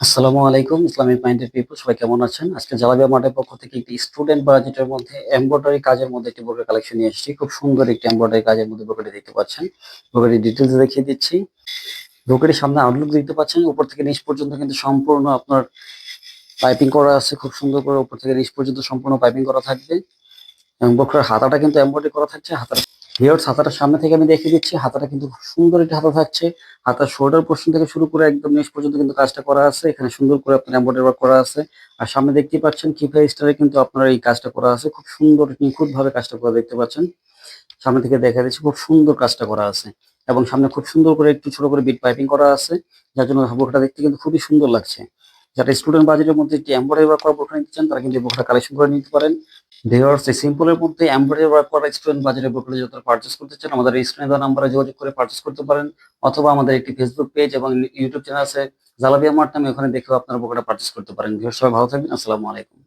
আসসালামু আলাইকুম, Islamic minded people সবাই কেমন আছেন? আজকে জালাবিয়া মাঠের পক্ষ থেকে একটি স্টুডেন্ট বাজেটের মধ্যে এমব্রয়ডারি কাজের মধ্যে একটি বোকের কালেকশন নিয়ে এসেছি। খুব সুন্দর একটি এমব্রয়ডারি কাজের মধ্যে বোকেটি দেখতে পাচ্ছেন। বোকেটি ডিটেলস দেখিয়ে দিচ্ছি। বোকেটির সামনে আউটলুক দেখতে পাচ্ছেন। উপর থেকে নিচ পর্যন্ত কিন্তু সম্পূর্ণ আপনার পাইপিং করা আছে। খুব সুন্দর করে উপর থেকে নিচ পর্যন্ত সম্পূর্ণ পাইপিং করা থাকবে। এবং বোকের হাতাটা কিন্তু এমব্রয়ডারি করা থাকছে। হাতাটা হিয়ার্স হাতাটা সামনে থেকে আমি দেখিয়ে দিচ্ছি। হাতাটা কিন্তু খুব সুন্দর একটি হাতা থাকছে। হাতার শোল্ডার পোর্শন থেকে শুরু করে একদম নিচ পর্যন্ত কিন্তু কাজটা করা আছে। এখানে সুন্দর করে আপনার এমব্রয়ডারি ওয়ার্ক করা আছে। আর সামনে দেখতে পাচ্ছেন কিফা স্টারে কিন্তু আপনার এই কাজটা করা আছে। খুব সুন্দর নিখুঁত ভাবে কাজটা করা দেখতে পাচ্ছেন। সামনে থেকে দেখা দিচ্ছি খুব সুন্দর কাজটা করা আছে। এবং সামনে খুব সুন্দর করে একটু ছোট করে বিট পাইপিং করা আছে। যার জন্য বোরখাটা দেখতে কিন্তু খুবই সুন্দর লাগছে। যারা স্টুডেন্ট বাজেটের মধ্যে একটি এমব্রয়ডারি ওয়ার্ক করা বোরখা নিতে চান, তারা কিন্তু এই বোরখাটা কালেকশন করে নিতে পারেন। ভিউয়ার্স এই সিম্পলের মধ্যে এমব্রয়ডারি ওয়ার্ক করা স্টুডেন্ট বাজারে বকলে যত পারচেস করতে চান, আমাদের স্ক্রিনে দেওয়া নাম্বারে যোগাযোগ করে পারচেস করতে পারেন, অথবা আমাদের একটি ফেসবুক পেজ এবং ইউটিউব চ্যানেল আছে জালাবিয়া মার্ট নামে ওখানে দেখেও আপনারা বকটা পারচেস করতে পারেন। ভিউয়ার্স সবাই ভালো থাকবেন, আসসালামু আলাইকুম।